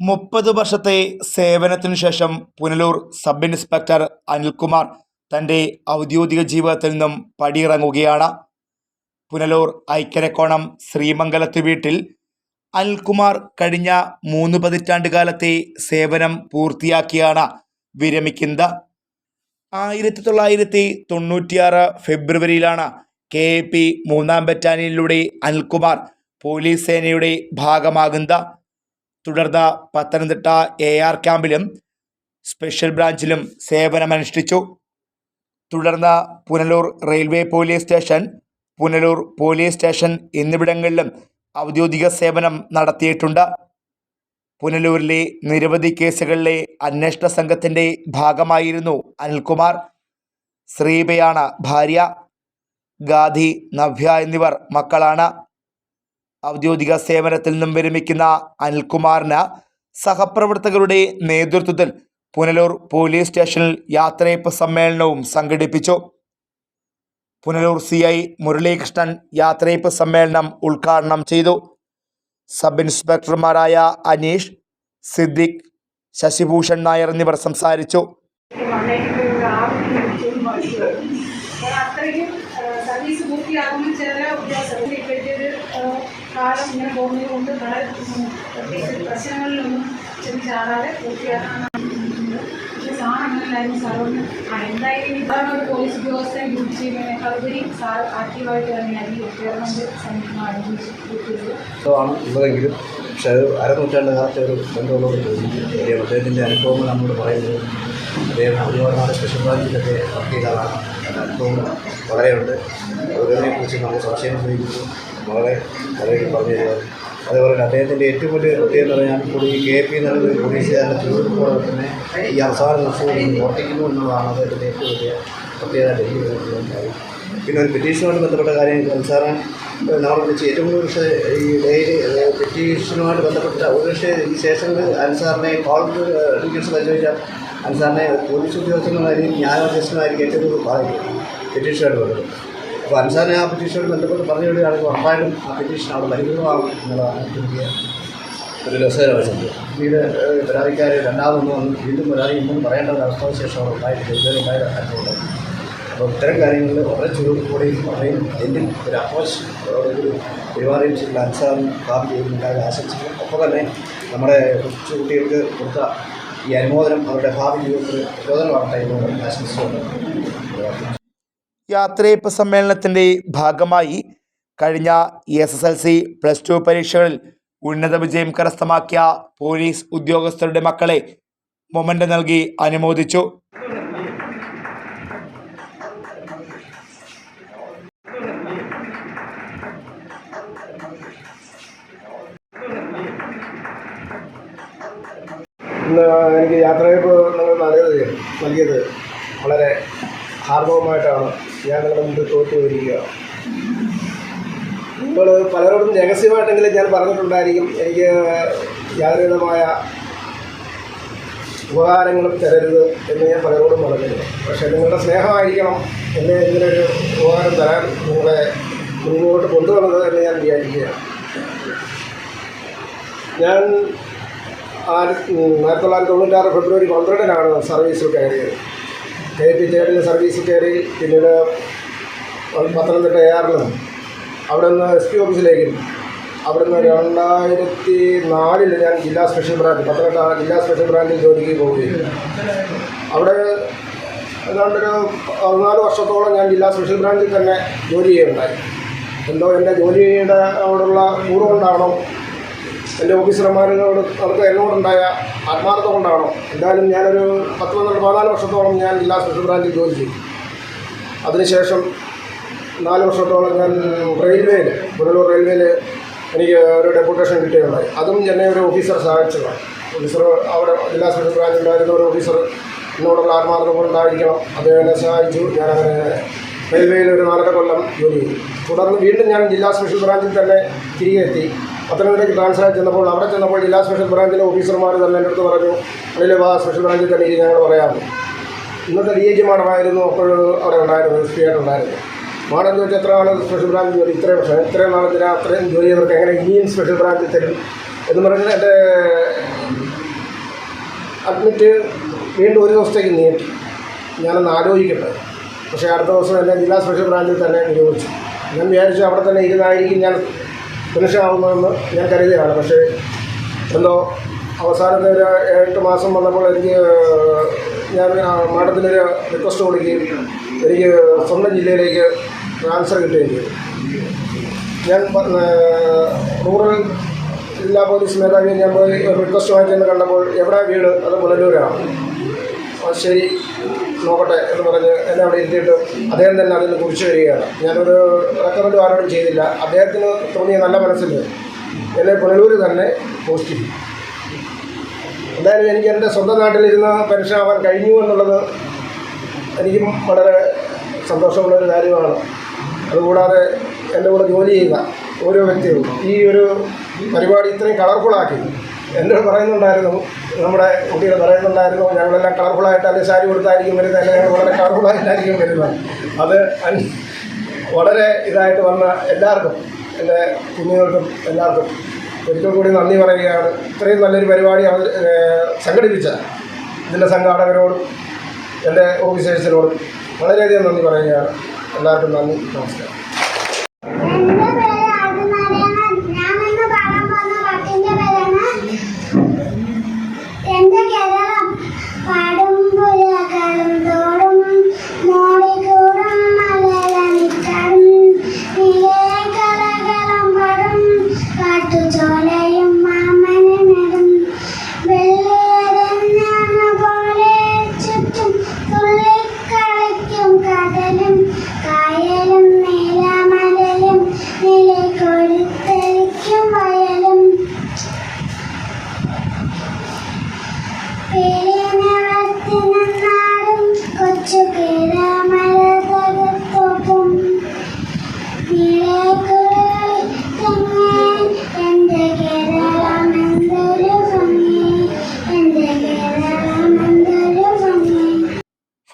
മുപ്പത് വർഷത്തെ സേവനത്തിനു ശേഷം പുനലൂർ സബ് ഇൻസ്പെക്ടർ അനിൽകുമാർ തന്റെ ഔദ്യോഗിക ജീവിതത്തിൽ നിന്നും പടിയിറങ്ങുകയാണ്. പുനലൂർ ഐക്കരക്കോണം ശ്രീമംഗലത്ത് വീട്ടിൽ അനിൽകുമാർ കഴിഞ്ഞ മൂന്ന് പതിറ്റാണ്ട് കാലത്തെ സേവനം പൂർത്തിയാക്കിയാണ് വിരമിക്കുന്നത്. ആയിരത്തി തൊള്ളായിരത്തി തൊണ്ണൂറ്റിയാറ് ഫെബ്രുവരിയിലാണ് കെ എ പി മൂന്നാം ബറ്റാലിയനിലൂടെ അനിൽകുമാർ പോലീസ് സേനയുടെ ഭാഗമാകുന്നത്. തുടർന്ന് പത്തനംതിട്ട എ ആർ ക്യാമ്പിലും സ്പെഷ്യൽ ബ്രാഞ്ചിലും സേവനമനുഷ്ഠിച്ചു. തുടർന്ന് Punalur railway police station Punalur police station എന്നിവിടങ്ങളിലും ഔദ്യോഗിക സേവനം നടത്തിയിട്ടുണ്ട്. പുനലൂരിലെ നിരവധി കേസുകളിലെ അന്വേഷണ സംഘത്തിന്റെ ഭാഗമായിരുന്നു അനിൽകുമാർ ശ്രീബയാണ് ഭാര്യ ഗാധി നവ്യ എന്നിവർ മക്കളാണ്. ഔദ്യോഗിക സേവനത്തിൽ നിന്നും വിരമിക്കുന്ന അനിൽകുമാറിന് സഹപ്രവർത്തകരുടെ നേതൃത്വത്തിൽ പുനലൂർ പോലീസ് സ്റ്റേഷനിൽ യാത്രയപ്പ് സമ്മേളനവും സംഘടിപ്പിച്ചു. പുനലൂർ സി ഐ മുരളീകൃഷ്ണൻ യാത്രയപ്പ് സമ്മേളനം ഉദ്ഘാടനം ചെയ്തു. സബ് ഇൻസ്പെക്ടർമാരായ അനീഷ് സിദ്ദിഖ് ശശിഭൂഷൺ നായർ എന്നിവർ സംസാരിച്ചു. സർവീസ് പൂർത്തിയാകുമ്പോൾ ചില ഉദ്യോഗസ്ഥർ ഇപ്പോഴത്തെ ഒരു ഏഹ്, കാലം ഇങ്ങനെ പോകുന്നത് കൊണ്ട് വളരെ പ്രത്യേകിച്ച് പ്രശ്നങ്ങളിലൊന്നും ചെന്ന് ചാടാതെ പൂർത്തിയാക്കാനാണ് പക്ഷേ സാർ അങ്ങനെയല്ലായിരുന്നു. സാറൊന്ന് എന്തായാലും ഇതാണ് ഒരു പോലീസ് ഉദ്യോഗസ്ഥനെ ഗ്രൂപ്പ് ചെയ്യുന്നതിനേക്കാൾ ഉപരി സാർ ആക്റ്റീവായിട്ട് ആരംഭിച്ച് ആണ് ഉള്ളതെങ്കിലും പക്ഷേ അത് അരനൂറ്റാണ്ട് കാലത്തെ ഒരു ബന്ധമുള്ളവർ തോന്നി അദ്ദേഹത്തിന്റെ അനുഭവങ്ങൾ നമ്മളോട് പറയുന്നത് അദ്ദേഹം നാൾ സ്പെഷ്യൽ ബ്രാഞ്ചിലൊക്കെ വർക്ക് ചെയ്ത ആളാണ് വളരെയുണ്ട് ഓരോന്നിനെക്കുറിച്ച് നമ്മൾ സംശയം ചോദിക്കുന്നു വളരെ വളരെ പറഞ്ഞു തരുക അതേപോലെ അദ്ദേഹത്തിന്റെ ഏറ്റവും വലിയ പ്രത്യേകത എന്ന് പറഞ്ഞാൽ കൂടി കെ പി എന്നുള്ളത് പോലീസുകാരുടെ ചുരുക്കോടെ തന്നെ ഈ അവസാന ദിവസവും പ്രവർത്തിക്കുന്നു എന്നുള്ളതാണ് അദ്ദേഹത്തിന്റെ ഏറ്റവും വലിയ പ്രത്യേകത എനിക്ക് കാര്യം പിന്നെ ഒരു പെറ്റീഷനുമായിട്ട് ബന്ധപ്പെട്ട കാര്യം സാറ് നമ്മൾ വിളിച്ച് ഏറ്റവും കൂടുതൽ പക്ഷേ ഈ ഡെയിലി പെറ്റീഷനുമായിട്ട് ബന്ധപ്പെട്ട ഒരു പക്ഷേ ഈ സ്റ്റേഷനിൽ അൻസാറിനെ കോൾ ഡീറ്റെയിൽസ് പരിശോധിച്ചാൽ അൻസാറിനെ പോലീസ് ഉദ്യോഗസ്ഥന്മാരെയും ന്യായാധ്യക്ഷനായിരിക്കും ഏറ്റവും കൂടുതൽ പെറ്റീഷനുമായിട്ട് ബന്ധപ്പെട്ട് അപ്പോൾ അൻസാറിനെ ആ പെറ്റീഷനോട് ബന്ധപ്പെട്ട് പറഞ്ഞു വിടുകയാണെങ്കിൽ ഉറപ്പായിട്ടും ആ പെറ്റീഷൻ അവിടെ പരിമിതമാകും എന്നുള്ളതാണ് എനിക്ക് ഒരു രസകരമായ സംഭവം. പിന്നീട് പരാതിക്കാർ രണ്ടാമതൊന്നും വന്ന് വീണ്ടും പരാതി ഇന്നും പറയേണ്ട ഒരു ഉണ്ടായിട്ടില്ല ഉണ്ടായിട്ട് ഉണ്ടായ അനുഭവം അപ്പോൾ ഇത്തരം കാര്യങ്ങളിൽ വളരെ ചുരുക്കൂടെയും വളരെയും എന്തിൽ ഒരു അപ്രോച്ച് ഒരു പെരുമാറിയും ചെയ്തിട്ടുള്ള അൻസാറും കാപ്പി ചെയ്യുന്നുണ്ടായ ആശംസിക്കും ഒപ്പം തന്നെ നമ്മുടെ കൊച്ചു കുട്ടികൾക്ക് കൊടുത്ത ഈ അനുമോദനം അവരുടെ ഭാവി ജീവിതത്തിൽ യാത്രയപ്പ് സമ്മേളനത്തിന്റെ ഭാഗമായി കഴിഞ്ഞ S S L C plus two പരീക്ഷകളിൽ ഉന്നത വിജയം കരസ്ഥമാക്കിയ പോലീസ് ഉദ്യോഗസ്ഥരുടെ മക്കളെ മൊമന്റ് നൽകി അനുമോദിച്ചു. എനിക്ക് യാത്രയപ്പ് നിങ്ങൾ നൽകിയത് നൽകിയത് വളരെ ഹാർദവമായിട്ടാണ് ഞാൻ നിങ്ങളുടെ മുമ്പിൽ തോറ്റു വരിക നിങ്ങൾ പലരോടും രഹസ്യമായിട്ടെങ്കിലും ഞാൻ പറഞ്ഞിട്ടുണ്ടായിരിക്കും. എനിക്ക് യാതൊരുവിധമായ ഉപകാരങ്ങളും തരരുത് എന്ന് ഞാൻ പലരോടും പറഞ്ഞിരുന്നു പക്ഷേ നിങ്ങളുടെ സ്നേഹമായിരിക്കണം എന്നെ ഇങ്ങനൊരു ഉപകാരം തരാൻ നിങ്ങളെ മുന്നോട്ട് കൊണ്ടുവന്നത് എന്ന് ഞാൻ വിചാരിക്കുകയാണ്. ഞാൻ ആയിരത്തി തൊള്ളായിരത്തി തൊണ്ണൂറ്റാറ് ഫെബ്രുവരി പന്ത്രണ്ടിനാണ് സർവീസിൽ കയറിയത്. കെ പി ചേട്ടന്റെ സർവീസിൽ കയറി പിന്നീട് പത്തനംതിട്ട എയറിലും അവിടെ നിന്ന്. എസ് പി ഓഫീസിലേക്കും. അവിടെ നിന്ന് രണ്ടായിരത്തി നാലിൽ ഞാൻ ജില്ലാ സ്പെഷ്യൽ ബ്രാഞ്ച് പത്തനംതിട്ട ജില്ലാ സ്പെഷ്യൽ ബ്രാഞ്ചിൽ ജോലിക്ക് പോവുകയും അവിടെ ഏതാണ്ടൊരു പതിനാല് വർഷത്തോളം ഞാൻ ജില്ലാ സ്പെഷ്യൽ ബ്രാഞ്ചിൽ തന്നെ ജോലി ചെയ്യുന്നുണ്ടായി എന്തോ എന്റെ ജോലിയുടെ അവിടെയുള്ള കൂറ് എന്റെ ഓഫീസർമാരോട് അവർക്ക് എന്നോടുണ്ടായ ആത്മാർത്ഥം കൊണ്ടാണോ എന്തായാലും ഞാനൊരു പത്ത് പന്ത്രണ്ട് പതിനാല് വർഷത്തോളം ഞാൻ ജില്ലാ സ്പെഷ്യൽ ബ്രാഞ്ചിൽ ജോലി ചെയ്തു. അതിനുശേഷം നാല് വർഷത്തോളം ഞാൻ റെയിൽവേയിൽ പുനലൂർ റെയിൽവേയിൽ എനിക്ക് ഒരു ഡെപ്യൂട്ടേഷൻ കിട്ടുകയുണ്ടായി അതും എന്നെ ഒരു ഓഫീസർ സഹായിച്ചതാണ്. ഓഫീസർ അവിടെ ജില്ലാ സ്പെഷ്യൽ ബ്രാഞ്ചിൽ ഉണ്ടായിരുന്ന ഒരു ഓഫീസർ എന്നോടുള്ള ആത്മാർത്ഥം കൊണ്ടായിരിക്കണം. അദ്ദേഹം എന്നെ സഹായിച്ചു. ഞാനങ്ങനെ റെയിൽവേയിൽ ഒരു നാലര കൊല്ലം ജോലി ചെയ്തു. തുടർന്ന് വീണ്ടും ഞാൻ ജില്ലാ സ്പെഷ്യൽ ബ്രാഞ്ചിൽ തന്നെ തിരികെ എത്തി. പത്തനംതിട്ടയ്ക്ക് ട്രാൻസ്ഫർ ചെന്നപ്പോൾ അവിടെ ചെന്നപ്പോൾ ജില്ലാ സ്പെഷ്യൽ ബ്രാഞ്ചിലെ ഓഫീസർമാർ തന്നെ എന്റെ അടുത്ത് പറഞ്ഞു അതിൽ വാ സ്പെഷ്യൽ ബ്രാഞ്ചിൽ തന്നെ ഞങ്ങൾ പറയാമോ ഇന്നത്തെ ഡി എച്ച് മാഡമായിരുന്നു അപ്പോൾ അവിടെ ഉണ്ടായിരുന്നു എസ് പി ആയിട്ടുണ്ടായിരുന്നു മാഡം ചോദിച്ചാൽ എത്ര നാൾ സ്പെഷ്യൽ ബ്രാഞ്ച് ജോലി? ഇത്രയും വർഷം ഇത്രയും നാളത്തിന് അത്രയും ജോലി ചെയ്തവർക്ക് എങ്ങനെ ഇനിയും സ്പെഷ്യൽ ബ്രാഞ്ചിൽ തരും എന്ന് പറഞ്ഞാൽ എന്റെ അഡ്മിറ്റ് വീണ്ടും ഒരു ദിവസത്തേക്ക് നീട്ടി. ഞാനൊന്ന് ആലോചിക്കട്ടെ. പക്ഷേ അടുത്ത ദിവസം എന്നെ ജില്ലാ സ്പെഷ്യൽ ബ്രാഞ്ചിൽ തന്നെ നിരോധിച്ചു ഞാൻ വിചാരിച്ചു അവിടെ തന്നെ ഇരുന്നായിരിക്കും ഞാൻ ഫിനിഷാവുന്നതെന്ന് ഞാൻ കരുതിയാണ് പക്ഷേ എന്തോ അവസാനത്തെ ഒരു എട്ട് മാസം വന്നപ്പോൾ എനിക്ക് ഞാൻ മാഡത്തിനൊരു റിക്വസ്റ്റ് കൊടുക്കുകയും എനിക്ക് സ്വന്തം ജില്ലയിലേക്ക് ട്രാൻസ്ഫർ കിട്ടുകയും ചെയ്തു. ഞാൻ റൂറൽ ജില്ലാ പോലീസ് മേധാവിയെ ഞാൻ പോയി റിക്വസ്റ്റ് വാങ്ങിക്കുന്നത് കണ്ടപ്പോൾ എവിടെ വീട്? അത് പുനലൂരാണ്. ശരി. നോക്കട്ടെ എന്ന് പറഞ്ഞ് എന്നെ അവിടെ ഇരുത്തിയിട്ട് അദ്ദേഹം തന്നെ അതിന് കുറിച്ച് വരികയാണ്. ഞാനൊരു റെക്കമെൻഡ് ആരോടും ചെയ്തില്ല. അദ്ദേഹത്തിന് തോന്നിയ നല്ല മനസ്സിൽ എന്നെ പുനലൂർ തന്നെ പോസ്റ്റ് ചെയ്തു. എന്തായാലും എനിക്ക് എന്റെ സ്വന്തം നാട്ടിലിരുന്ന് ആവാൻ കഴിഞ്ഞു എന്നുള്ളത് എനിക്കും വളരെ സന്തോഷമുള്ളൊരു കാര്യമാണ്. അതുകൂടാതെ എന്റെ കൂടെ ജോലി ചെയ്യുന്ന ഓരോ വ്യക്തിയും ഈ ഒരു പരിപാടി ഇത്രയും കളർഫുള്ളാക്കി എന്നോട് പറയുന്നുണ്ടായിരുന്നു നമ്മുടെ കുട്ടികൾ പറയുന്നുണ്ടായിരുന്നു ഞങ്ങളെല്ലാം കളർഫുള്ളായിട്ട് അല്ലെങ്കിൽ സാരി കൊടുത്തായിരിക്കും വരുന്നത് അല്ലെങ്കിൽ ഞങ്ങൾ വളരെ കളർഫുള്ളായിട്ടായിരിക്കും വരുന്നത്. അത് വളരെ ഇതായിട്ട് വന്ന എല്ലാവർക്കും എന്റെ കുഞ്ഞുങ്ങൾക്കും എല്ലാവർക്കും ഒരിക്കൽ കൂടി നന്ദി പറയുകയാണ്. ഇത്രയും നല്ലൊരു പരിപാടി അവർ സംഘടിപ്പിച്ച ഇതിന്റെ സംഘാടകരോടും എന്റെ ഓഫീസേഴ്സിനോടും വളരെയധികം നന്ദി പറയുകയാണ്. എല്ലാവർക്കും നന്ദി നമസ്കാരം.